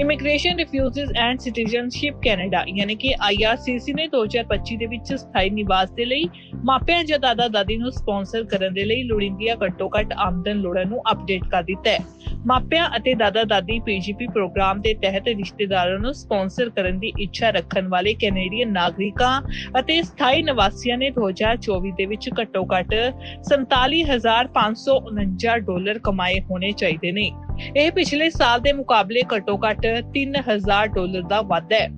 Immigration refugees and citizenship Canada ਯਾਨੀ ਕਿ IRCC ਨੇ 2025 ਦੇ ਵਿੱਚ ਸਥਾਈ ਨਿਵਾਸ ਦੇ ਲਈ ਮਾਪਿਆਂ ਜਾਂ ਦਾਦਾ ਦਾਦੀ ਨੂੰ ਸਪਾਂਸਰ ਕਰਨ ਦੇ ਲਈ ਲੋੜੀਂਦੀਆਂ ਘੱਟੋ-ਘੱਟ ਆਮਦਨ ਲੋੜਾਂ ਨੂੰ ਅਪਡੇਟ ਕਰ ਦਿੱਤਾ ਹੈ। ਮਾਪਿਆਂ ਅਤੇ ਦਾਦਾ ਦਾਦੀ PGP ਪ੍ਰੋਗਰਾਮ ਦੇ ਤਹਿਤ ਰਿਸ਼ਤੇਦਾਰਾਂ ਨੂੰ ਸਪਾਂਸਰ ਕਰਨ ਦੀ ਇੱਛਾ ਰੱਖਣ ਵਾਲੇ ਕੈਨੇਡੀਅਨ ਨਾਗਰਿਕਾਂ ਅਤੇ ਸਥਾਈ ਨਿਵਾਸੀਆਂ ਨੇ 2024 ਦੇ ਵਿੱਚ ਘੱਟੋ-ਘੱਟ 47549 ਡਾਲਰ ਕਮਾਏ ਹੋਣੇ ਚਾਹੀਦੇ ਨੇ। ਇਹ ਪਿਛਲੇ ਸਾਲ ਦੇ ਮੁਕਾਬਲੇ ਘੱਟੋ-ਘੱਟ 3000 ਡਾਲਰ ਦਾ ਵਾਧਾ ਹੈ।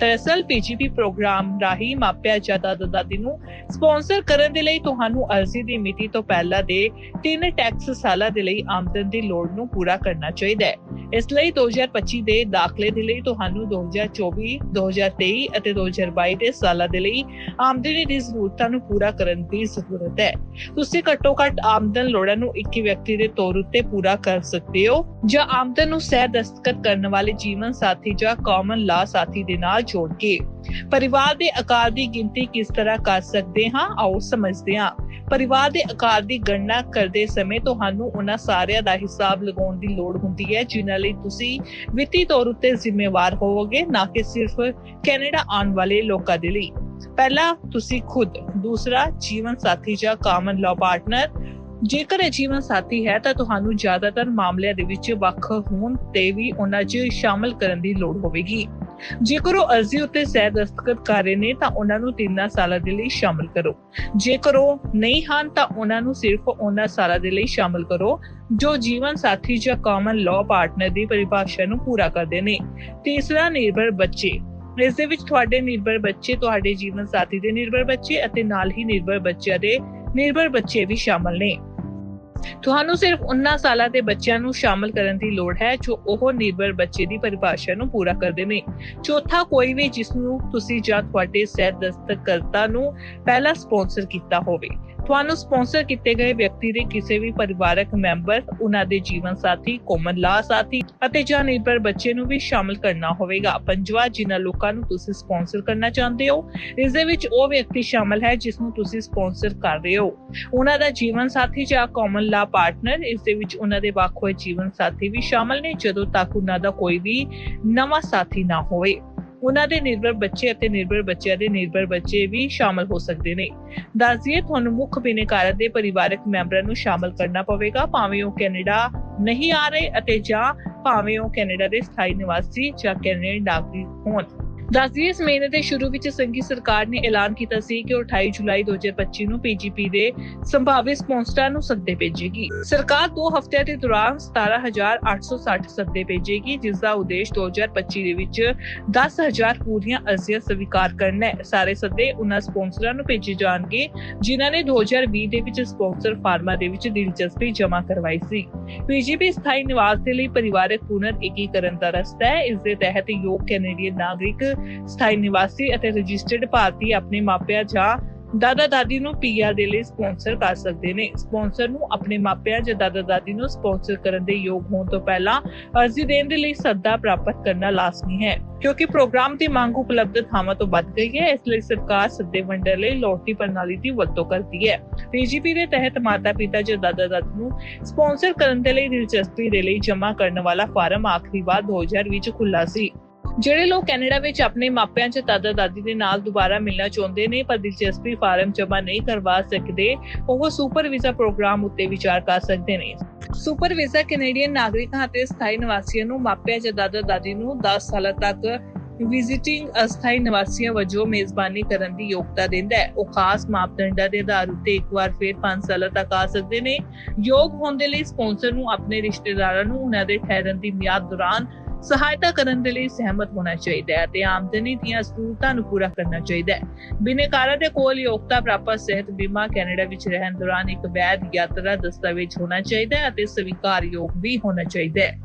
ਦਰਅਸਲ ਪੀਜੀਪੀ ਪ੍ਰੋਗਰਾਮ ਰਾਹੀਂ ਮਾਪਿਆਂ ਜਾਂ ਦਾਦਾ ਦਾਦੀ ਨੂੰ ਸਪਾਂਸਰ ਕਰਨ ਦੇ ਲਈ ਤੁਹਾਨੂੰ ਅਰਜ਼ੀ ਦੀ ਮਿਤੀ ਤੋਂ ਪਹਿਲਾਂ ਦੇ ਤਿੰਨ ਟੈਕਸ ਸਾਲਾਂ ਦੇ ਲਈ ਆਮਦਨ ਦੀ ਲੋੜ ਨੂੰ ਪੂਰਾ ਕਰਨਾ ਚਾਹੀਦਾ ਹੈ। ਇਸ ਲਈ 2025 ਦੇ ਦਾਖਲੇ ਦੇ ਲਈ ਤੁਹਾਨੂੰ 2024, 2023 ਅਤੇ 2022 ਦੇ ਸਾਲਾਂ ਦੇ ਲਈ ਆਮਦਨੀ ਦੀ ਜ਼ਰੂਰਤਾਂ ਨੂੰ ਪੂਰਾ ਕਰਨ ਦੀ ਜ਼ਰੂਰਤ ਹੈ। ਤੁਸੀਂ ਘੱਟੋ ਘੱਟ ਆਮਦਨ ਲੋੜਾਂ ਨੂੰ ਇੱਕ ਵਿਅਕਤੀ ਦੇ ਤੌਰ ਉੱਤੇ ਪੂਰਾ ਕਰ ਸਕਦੇ ਹੋ ਜਾਂ ਆਮਦਨ ਨੂੰ ਸਹਿ ਦਸਤਖਤ ਕਰਨ ਵਾਲੇ ਜੀਵਨ ਸਾਥੀ ਜਾਂ ਕਾਮਨ ਲਾ ਸਾਥੀ ਦੇ ਨਾਲ ਜੋੜ ਕੇ। ਪਰਿਵਾਰ ਦੇ ਆਕਾਰ ਦੀ ਗਿਣਤੀ ਕਿਸ ਤਰ੍ਹਾਂ ਕਰ ਸਕਦੇ ਹਾਂ? ਆਓ ਸਮਝਦੇ ਹਾਂ। ਪਰਿਵਾਰ ਦੇ ਆਕਾਰ ਦੀ ਗਣਨਾ ਕਰਦੇ ਸਮੇਂ ਤੁਹਾਨੂੰ ਉਹਨਾਂ ਸਾਰਿਆਂ ਦਾ ਹਿਸਾਬ ਲਗਾਉਣ ਦੀ ਲੋੜ ਹੁੰਦੀ ਹੈ, ਜਿਨ੍ਹਾਂ ਲਈ ਤੁਸੀਂ ਵਿੱਤੀ ਤੌਰ ਉੱਤੇ ਜ਼ਿੰਮੇਵਾਰ ਹੋਵੋਗੇ, ਨਾ ਕਿ ਸਿਰਫ ਕੈਨੇਡਾ ਆਉਣ ਵਾਲੇ ਲੋਕਾਂ ਦੇ ਲਈ। ਪਹਿਲਾ ਤੁਸੀਂ ਖੁਦ, ਦੂਸਰਾ ਜੀਵਨ ਸਾਥੀ ਜਾਂ ਕਾਮਨ ਲਾਅ ਪਾਰਟਨਰ ਜੇਕਰ ਇਹ ਜੀਵਨ ਸਾਥੀ ਹੈ, ਤਾਂ ਤੁਹਾਨੂੰ ਜ਼ਿਆਦਾਤਰ ਮਾਮਲਿਆਂ ਦੇ ਵਿੱਚ ਵੱਖ ਹੋਣ ਤੇ ਵੀ ਉਹਨਾਂ 'ਚ ਸ਼ਾਮਲ ਕਰਨ ਦੀ ਲੋੜ ਹੋਵੇਗੀ। ਜੇਕਰ ਉਹ ਅਰਜ਼ੀ ਉੱਤੇ ਸਹਿ ਦਸਤਖਤ ਕਰ ਰਹੇ ਨੇ, ਤਾਂ ਉਹਨਾਂ ਨੂੰ 3 ਸਾਲਾਂ ਦੇ ਲਈ ਸ਼ਾਮਲ ਕਰੋ। ਜੇਕਰ ਉਹ ਨਹੀਂ ਹਨ, ਤਾਂ ਉਹਨਾਂ ਨੂੰ ਸਿਰਫ ਉਹਨਾਂ ਸਾਲਾਂ ਦੇ ਲਈ ਸ਼ਾਮਲ ਕਰੋ, ਜੋ ਜੀਵਨ ਸਾਥੀ ਜਾਂ ਕਾਮਨ ਲਾਅ ਪਾਰਟਨਰ ਦੀ ਪਰਿਭਾਸ਼ਾ ਨੂੰ ਪੂਰਾ ਕਰਦੇ ਨੇ। ਤੀਸਰਾ, ਨਿਰਭਰ ਬੱਚੇ। ਇਸ ਦੇ ਵਿੱਚ ਤੁਹਾਡੇ ਨਿਰਭਰ ਬੱਚੇ ਤੁਹਾਡੇ ਜੀਵਨ ਸਾਥੀ ਦੇ ਨਿਰਭਰ ਬੱਚੇ ਅਤੇ ਨਾਲ ਹੀ ਨਿਰਭਰ ਬੱਚਿਆਂ ਦੇ ਨਿਰਭਰ ਬੱਚੇ ਵੀ ਸ਼ਾਮਲ ਨੇ। ਤੁਹਾਨੂੰ ਸਿਰਫ ਉਹਨਾਂ ਸਾਲਾਂ ਦੇ ਬੱਚਿਆਂ ਨੂੰ ਸ਼ਾਮਲ ਕਰਨ ਦੀ ਲੋੜ ਹੈ ਜੋ ਉਹ ਨਿਰਭਰ ਬੱਚੇ ਦੀ ਪਰਿਭਾਸ਼ਾ ਨੂੰ ਪੂਰਾ ਕਰਦੇ ਨੇ। ਚੌਥਾ, ਕੋਈ ਵੀ ਜਿਸ ਨੂੰ ਤੁਸੀਂ ਜਾਂ ਤੁਹਾਡੇ ਸਹਿ ਦਸਤਖਤਕਰਤਾ ਨੂੰ ਪਹਿਲਾਂ ਸਪਾਂਸਰ ਕੀਤਾ ਹੋਵੇ। ਤੁਹਾਨੂੰ ਸਪਾਂਸਰ ਕੀਤੇ ਗਏ ਵਿਅਕਤੀ ਦੇ ਕਿਸੇ ਵੀ ਪਰਿਵਾਰਕ ਮੈਂਬਰ ਉਹਨਾਂ ਦੇ ਜੀਵਨ ਸਾਥੀ ਕੋਮਨ ਲਾ ਸਾਥੀ ਅਤੇ ਜਾਂ ਨਿਰਭਰ ਬੱਚੇ ਨੂੰ ਵੀ ਸ਼ਾਮਲ ਕਰਨਾ ਹੋਵੇਗਾ। ਪੰਜਵਾਂ, ਜਿਨ੍ਹਾਂ ਲੋਕਾਂ ਨੂੰ ਤੁਸੀਂ ਸਪਾਂਸਰ ਕਰਨਾ ਚਾਹੁੰਦੇ ਹੋ, ਇਸ ਦੇ ਵਿੱਚ ਉਹ ਵਿਅਕਤੀ ਸ਼ਾਮਲ ਹੈ ਜਿਸ ਨੂੰ ਤੁਸੀਂ ਸਪਾਂਸਰ ਕਰ ਰਹੇ ਹੋ। ਉਹਨਾਂ ਦਾ ਜੀਵਨ ਸਾਥੀ ਜਾਂ ਕੋਮਨ ਲਾ ਪਾਰਟਨਰ ਇਸ ਦੇ ਵਿੱਚ ਉਹਨਾਂ ਦੇ ਵੱਖ ਹੋਏ ਜੀਵਨ ਸਾਥੀ ਵੀ ਸ਼ਾਮਲ ਨੇ, ਜਦੋਂ ਤੱਕ ਉਹਨਾਂ ਦਾ ਕੋਈ ਵੀ ਨਵਾਂ ਸਾਥੀ ਨਾ ਹੋਵੇ। ਉਹਨਾਂ ਦੇ ਨਿਰਭਰ ਬੱਚੇ ਅਤੇ ਨਿਰਭਰ ਬੱਚਿਆਂ ਦੇ ਨਿਰਭਰ ਬੱਚੇ ਵੀ ਸ਼ਾਮਲ ਹੋ ਸਕਦੇ ਨੇ। ਦੱਸਦੀਏ, ਤੁਹਾਨੂੰ ਮੁੱਖ ਬਿਨੇਕਾਰਾਂ ਦੇ ਪਰਿਵਾਰਕ ਮੈਂਬਰਾਂ ਨੂੰ ਸ਼ਾਮਲ ਕਰਨਾ ਪਵੇਗਾ। ਭਾਵੇਂ ਉਹ ਕੈਨੇਡਾ ਨਹੀਂ ਆ ਰਹੇ ਅਤੇ ਜਾਂ ਭਾਵੇਂ ਉਹ ਕੈਨੇਡਾ ਦੇ ਸਥਾਈ ਨਿਵਾਸੀ ਜਾਂ ਕੈਨੇਡਾ ਨਾਗਰਿਕ ਹੋਣ। ਦੱਸਦੀ ਇਸ ਮਹੀਨੇ ਦੇ ਸ਼ੁਰੂ ਵਿੱਚ ਸੰਘੀ ਸਰਕਾਰ ਨੇ ਐਲਾਨ ਕੀਤਾ ਸੀ ਕਿ ਉਹ 28 ਜੁਲਾਈ 2025 ਨੂੰ ਪੀਜੀਪੀ ਦੇ ਸੰਭਾਵਿਤ ਸਪਾਂਸਰਾਂ ਨੂੰ ਸੱਦੇ ਭੇਜੇਗੀ। ਸਰਕਾਰ 2 ਹਫ਼ਤਿਆਂ ਦੇ ਦੌਰਾਨ 17860 ਸੱਦੇ ਭੇਜੇਗੀ, ਜਿਸ ਦਾ ਉਦੇਸ਼ 2025 ਦੇ ਵਿੱਚ 10000 ਪੂਰੀਆਂ ਅਰਜ਼ੀਆਂ ਸਵੀਕਾਰ ਕਰਨਾ ਹੈ। ਸਾਰੇ ਸੱਦੇ ਉਹਨਾਂ ਸਪਾਂਸਰਾਂ ਨੂੰ ਭੇਜੇ ਜਾਣਗੇ, ਜਿਨ੍ਹਾਂ ਨੇ 2020 ਦੇ ਵਿੱਚ ਸਪਾਂਸਰ ਫਾਰਮਾਂ ਦੇ ਵਿੱਚ ਦਿਲਚਸਪੀ ਜਮ੍ਹਾਂ ਕਰਵਾਈ ਸੀ। ਪੀਜੀਪੀ ਸਥਾਈ ਨਿਵਾਸ ਦੇ ਲਈ ਪਰਿਵਾਰਕ ਪੁਨਰ ਏਕੀਕਰਨ ਦਾ ਰਸਤਾ ਹੈ। ਇਸ ਦੇ ਤਹਿਤ ਯੋਗ ਕੈਨੇਡੀਅਨ ਨਾਗਰਿਕ ਸਥਾਈ ਨਿਵਾਸੀ ਅਤੇ ਰਜਿਸਟਰਡ ਭਾਰਤੀ ਆਪਣੇ ਮਾਪਿਆਂ ਜਾਂ ਦਾਦਾ ਦਾਦੀ ਨੂੰ ਪੀਆਰ ਦੇ ਲਈ ਸਪਾਂਸਰ ਕਰ ਸਕਦੇ ਨੇ। ਸਪਾਂਸਰ ਨੂੰ ਆਪਣੇ ਮਾਪਿਆਂ ਜਾਂ ਦਾਦਾ ਦਾਦੀ ਨੂੰ ਸਪਾਂਸਰ ਕਰਨ ਦੇ ਯੋਗ ਹੋਣ ਤੋਂ ਪਹਿਲਾਂ ਅਰਜ਼ੀ ਦੇਣ ਦੇ ਲਈ ਸੱਦਾ ਪ੍ਰਾਪਤ ਕਰਨਾ ਲਾਜ਼ਮੀ ਹੈ, ਕਿਉਂਕਿ ਪ੍ਰੋਗਰਾਮ ਦੀ ਮੰਗ ਉਪਲਬਧ ਥਾਵਾਂ ਤੋਂ ਵੱਧ ਗਈ ਹੈ। ਇਸ ਲਈ ਸਰਕਾਰ ਸੱਦੇ ਵੰਡਣ ਲਈ ਲੋਟਰੀ ਪ੍ਰਣਾਲੀ ਦੀ ਵਰਤੋਂ ਕਰਦੀ ਹੈ। ਪੀਜੀਪੀ ਦੇ ਤਹਿਤ ਮਾਤਾ ਪਿਤਾ ਜਾਂ ਦਾਦਾ ਦਾਦੀ ਨੂੰ ਸਪਾਂਸਰ ਕਰਨ ਦੇ ਲਈ ਦਿਲਚਸਪੀ ਦੇ ਲਈ ਜਮ੍ਹਾਂ ਕਰਨ ਵਾਲਾ ਫਾਰਮ ਆਖਰੀ ਵਾਰ 2020 ਵਿੱਚ ਖੁੱਲਾ ਸੀ। ਜਿਹੜੇ ਲੋਕ ਕੈਨੇਡਾ ਵਿੱਚ ਆਪਣੇ ਮਾਪਿਆਂ ਜਾਂ ਦਾਦਾ ਦਾਦੀ ਦੇ ਨਾਲ ਦੁਬਾਰਾ ਮਿਲਣਾ ਚਾਹੁੰਦੇ ਨੇ, ਪਰ ਦਿਲਚਸਪੀ ਫਾਰਮ ਜਮ੍ਹਾਂ ਨਹੀਂ ਕਰਵਾ ਸਕਦੇ, ਉਹ ਸੁਪਰ ਵੀਜ਼ਾ ਪ੍ਰੋਗਰਾਮ ਉੱਤੇ ਵਿਚਾਰ ਕਰ ਸਕਦੇ ਨੇ। ਸੁਪਰ ਵੀਜ਼ਾ ਕੈਨੇਡੀਅਨ ਨਾਗਰਿਕਾਂ ਅਤੇ ਸਥਾਈ ਨਿਵਾਸੀਆਂ ਨੂੰ ਮਾਪਿਆਂ ਜਾਂ ਦਾਦਾ ਦਾਦੀ ਨੂੰ 10 ਸਾਲਾਂ ਤੱਕ ਵਿਜ਼ਿਟਿੰਗ ਅਸਥਾਈ ਨਿਵਾਸੀਆਂ ਵਜੋਂ ਮੇਜ਼ਬਾਨੀ ਕਰਨ ਦੀ ਯੋਗਤਾ ਦਿੰਦਾ ਹੈ। ਉਹ ਖਾਸ ਮਾਪਦੰਡਾਂ ਦੇ ਆਧਾਰ ਉੱਤੇ ਇੱਕ ਵਾਰ ਫਿਰ 5 ਸਾਲਾਂ ਤੱਕ ਆ ਸਕਦੇ ਨੇ। ਯੋਗ ਹੋਣ ਦੇ ਲਈ ਸਪਾਂਸਰ ਨੂੰ, ਆਪਣੇ ਰਿਸ਼ਤੇਦਾਰਾਂ ਨੂੰ, ਉਹਨਾਂ ਦੇ ਠਹਿਰਨ ਦੀ ਮਿਆਦ ਦੌਰਾਨ ਸਹਾਇਤਾ ਕਰਨ ਦੇ ਲਈ ਸਹਿਮਤ ਹੋਣਾ ਚਾਹੀਦਾ ਹੈ ਤੇ ਆਮਦਨੀ ਦੀਆਂ ਜ਼ਰੂਰਤਾਂ ਨੂੰ ਪੂਰਾ ਕਰਨਾ ਚਾਹੀਦਾ ਹੈ। ਬਿਨੇਕਾਰਾਂ ਦੇ ਕੋਲ ਯੋਗਤਾ ਪ੍ਰਾਪਤ ਸਿਹਤ ਬੀਮਾ ਕੈਨੇਡਾ ਵਿੱਚ ਰਹਿਣ ਦੌਰਾਨ ਇੱਕ ਵੈਧ ਯਾਤਰਾ ਦਸਤਾਵੇਜ਼ ਹੋਣਾ ਚਾਹੀਦਾ ਹੈ ਅਤੇ ਸਵੀਕਾਰਯੋਗ ਵੀ ਹੋਣਾ ਚਾਹੀਦਾ ਹੈ।